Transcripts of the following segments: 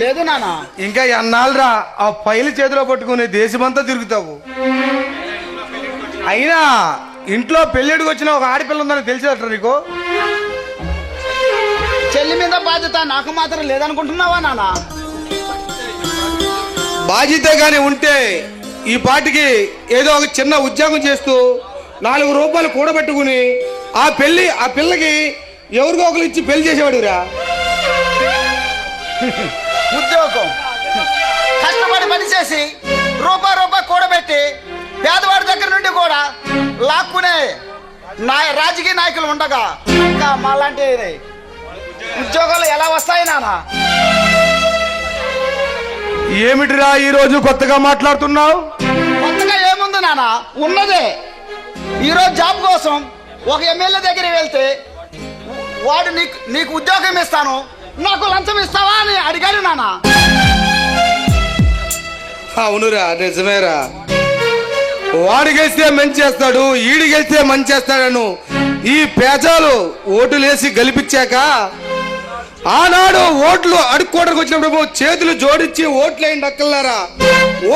లేదు నాన్న ఇంకా ఎన్నాళ్ళరా ఆ ఫైల్ చేతిలో పట్టుకుని దేశమంతా తిరుగుతావు? అయినా ఇంట్లో పెళ్ళిడికి వచ్చిన ఒక ఆడపిల్ల ఉందని తెలిసేట నీకు? చెల్లి మీద బాధ్యత నాకు మాత్రం లేదనుకుంటున్నావా నాన్న బాధ్యత కానీ ఉంటే ఈ పాటికి ఏదో ఒక చిన్న ఉద్యోగం చేస్తూ నాలుగు రూపాయలు కూడబెట్టుకుని ఆ పెళ్ళి ఆ పిల్లకి ఎవరికో ఒకరు ఇచ్చి పెళ్ళి చేసేవాడురా. ఉద్యోగం. కష్టపడి పని చేసి రూపాయి రూపాయి కూడబెట్టి పేదవాడి దగ్గర నుండి కూడా లాక్కునే నా రాజకీయ నాయకులు ఉండగా ఇంకా మాలాంటి ఉద్యోగాలు ఎలా వస్తాయి నాన్న? ఏమిటిరా ఈ రోజు కొత్తగా మాట్లాడుతున్నావు? కొత్తగా ఏముంది నాన్న? ఉన్నదే. ఈరోజు జాబ్ కోసం ఒక ఎమ్మెల్యే దగ్గరికి వెళ్తే వాడు నీకు నీకు ఉద్యోగం ఇస్తాను. నాకు లంచం ఇస్తావా అని అడిగాడు నాన్న అవునురా నిజమేరా. వాడిగెలిస్తే మంచి చేస్తాడు ఈడిగెలిస్తే మంచి చేస్తాడను. ఈ పేజాలు ఓటులేసి గెలిపించాక ఆనాడు ఓట్లు అడుక్కోవడానికి వచ్చినప్పుడు చేతులు జోడించి ఓట్లైండి అక్కలారా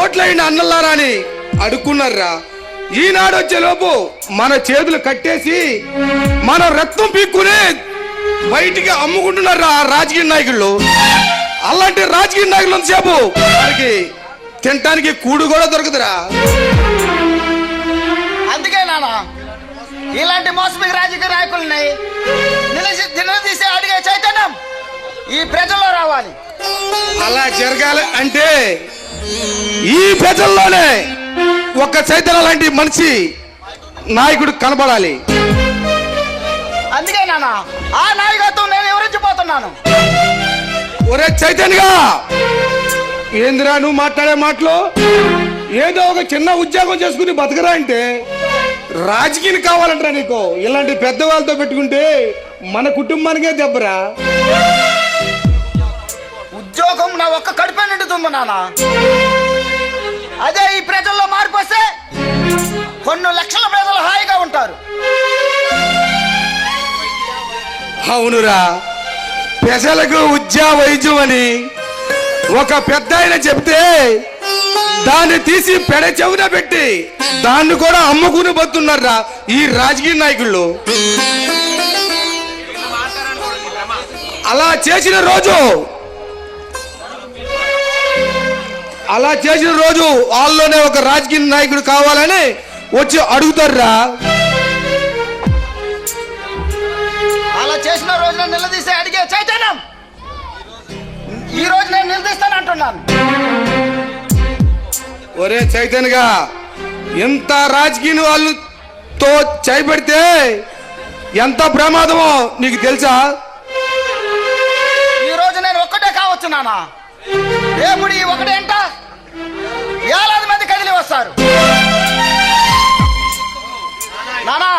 ఓట్లైండి అన్నలారా అని అడుక్కున్నారా. ఈనాడు వచ్చే లోపు మన చేతులు కట్టేసి మన రక్తం పీక్కునే బయటికి అమ్ముకుంటున్నారా ఆ రాజకీయ నాయకులు. అలాంటి రాజకీయ నాయకులు సేపు వారికి తినటానికి కూడు కూడా దొరకదురా. అందుకే నాన్న ఇలాంటి మోసమికి రాజకీయ నాయకుల్ని నిలదీసి అడిగే చైతన్యం ఈ ప్రజల్లో రావాలి. అలా జరగాలి అంటే ఈ ప్రజల్లోనే ఒక చైతన్య లాంటి మనిషి నాయకుడు కనబడాలి. అందుకే నాన్న ఆ నాయకత్వం నేను వివరించిపోతున్నాను ఒరే చైతన్యగా! ఏందిరా నువ్వు మాట్లాడే మాటలు? ఏదో ఒక చిన్న ఉద్యోగం చేసుకుని బతకరా అంటే రాజకీయం కావాలంటరా నీకు? ఇలాంటి పెద్దవాళ్ళతో పెట్టుకుంటే మన కుటుంబానికే దెబ్బరా? ఉద్యోగం నా ఒక్క కడుపే నిండుతుంది నాన్న. అవునురా. పెసలకు ఉద్యా వైద్యం అని ఒక పెద్ద ఆయన చెప్తే దాన్ని తీసి పెడ చెవున పెట్టి దాన్ని కూడా అమ్ముకుని పోతున్నారా ఈ రాజకీయ నాయకులు. అలా చేసిన రోజు అలా చేసిన రోజు వాళ్ళలోనే ఒక రాజకీయ నాయకుడు కావాలని వచ్చి అడుగుతారురా రోజున నిలదీసి అడిగే చైతన్యం ఈ రోజు నేను నిలదీస్తాను అంటున్నాను. ఒరే చైతన్యగా ఎంత రాజకీయ వాళ్ళతో చేపెడితే ఎంత ప్రమాదమో నీకు తెలుసా? ఈ రోజు నేను ఒక్కటే కావచ్చు నాన్న రేపుడు ఈ ఒకటేంట ఏలాది మంది కదిలి వస్తారు. నానా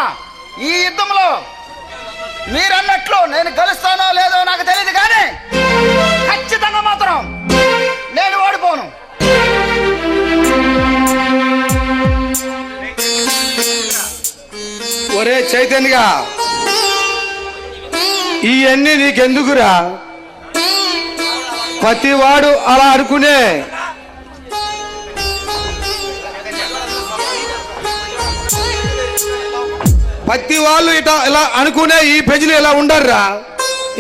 ఈ యుద్ధంలో మీరన్నట్లు నేను గెలుస్తానో లేదో నాకు తెలియదు కానీ ఖచ్చితంగా మాత్రం నేను ఓడిపోను. ఒరే చైతన్యగా ఇవన్నీ నీకెందుకురా? ప్రతివాడు అలా అనుకునే ప్రతి వాళ్ళు ఇట ఇలా అనుకునే ఈ ప్రజలు ఇలా ఉండర్రా?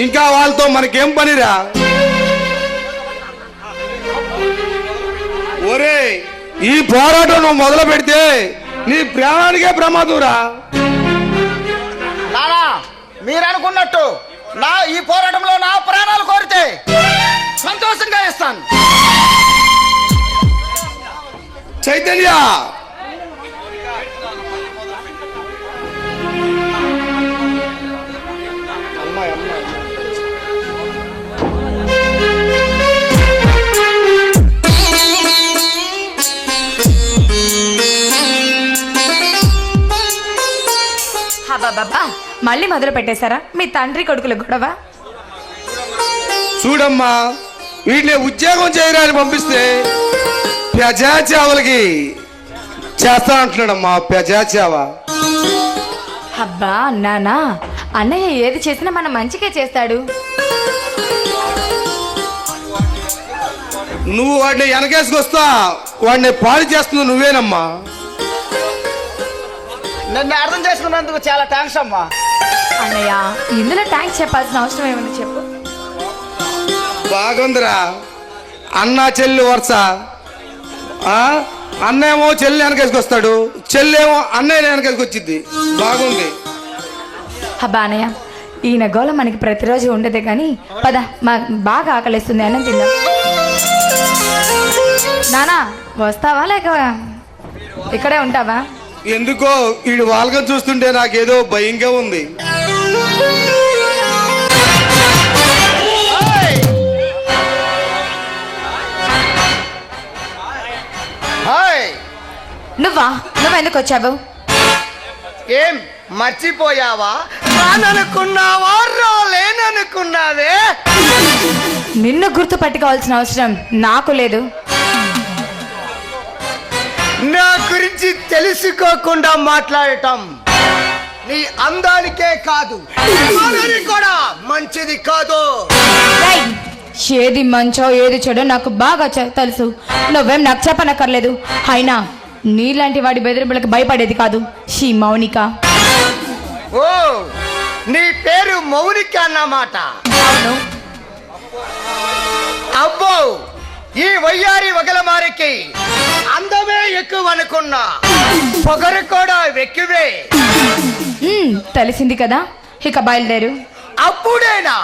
ఇంకా వాళ్ళతో మనకేం పనిరా? ఒరే ఈ పోరాటం నువ్వు మొదలు పెడితే నీ ప్రాణానికే ప్రమాదం రా నానా మీరు అనుకున్నట్టు నా ఈ పోరాటంలో నా ప్రాణాలు కోరితే సంతోషంగా ఇస్తాను చైతన్య! బాబా మళ్ళీ మొదలు పెట్టేశారా? మీ తండ్రి కొడుకుల గొడవ? చూడమ్మా వీటిని ఉద్యోగం అని పంపిస్తే పెజాచావలకి చేస్తా అంటున్నాడమ్మా పెజాచావ అబ్బా నానా అన్నయ్య ఏది చేసినా మన మంచికే చేస్తాడు. నువ్వు వాడిని వెనకేసుకొస్తా వాడిని పాడు చేస్తుంది నువ్వేనమ్మా. నన్ను అర్థం చేసుకున్నందుకు చాలా థ్యాంక్స్ అమ్మా. అన్నయ్య ఇందులో ట్యాంక్స్ చెప్పాల్సిన అవసరం ఏముంది చెప్పు? బాగుందిరా. అన్న చెల్లి వరుస. ఆ? అన్నేమో చెల్లి వెనకేసుకొస్తాడు చెల్లేమో అన్నయ్య వెనకేసుకొచ్చిద్ది బాగుంది. హబ్బా అన్నయ్య ఈయన గోళ మనకి ప్రతిరోజు ఉండదే కానీ పద మా బాగా ఆకలిస్తుంది అన్నం తిందాం. నానా వస్తావా లేక ఇక్కడే ఉంటావా? ఎందుకో వీడు వాళ్ళకం చూస్తుంటే నాకేదో భయంగా ఉంది. హాయ్. నువ్వా? నువ్వు ఎందుకు వచ్చావు? ఏం మర్చిపోయావా? రాననుకున్నావా? రాలేననుకున్నావే? నిన్ను గుర్తు పట్టుకోవాల్సిన అవసరం నాకు లేదు. నా గురించి తెలుసుకోకుండా మాట్లాడటం నీ అందానికే కాదు కూడా మంచిది కాదు. ఏది మంచో ఏది చెడో నాకు బాగా తెలుసు. నువ్వేం నాకు చెప్పనక్కర్లేదు. అయినా నీలాంటి వాడి బెదిరింపులకు భయపడేది కాదు షీ మౌనిక. ఓ నీ పేరు మౌనిక అన్నమాట. అవును. అబ్బో ఈ వయ్యారి వగలమారికి అందమే ఎక్కువ అనుకున్నా. పొగరు కూడా ఎక్కువే. మ్మ్, తెలిసింది కదా ఇక బయలుదేరు. అప్పుడేనా?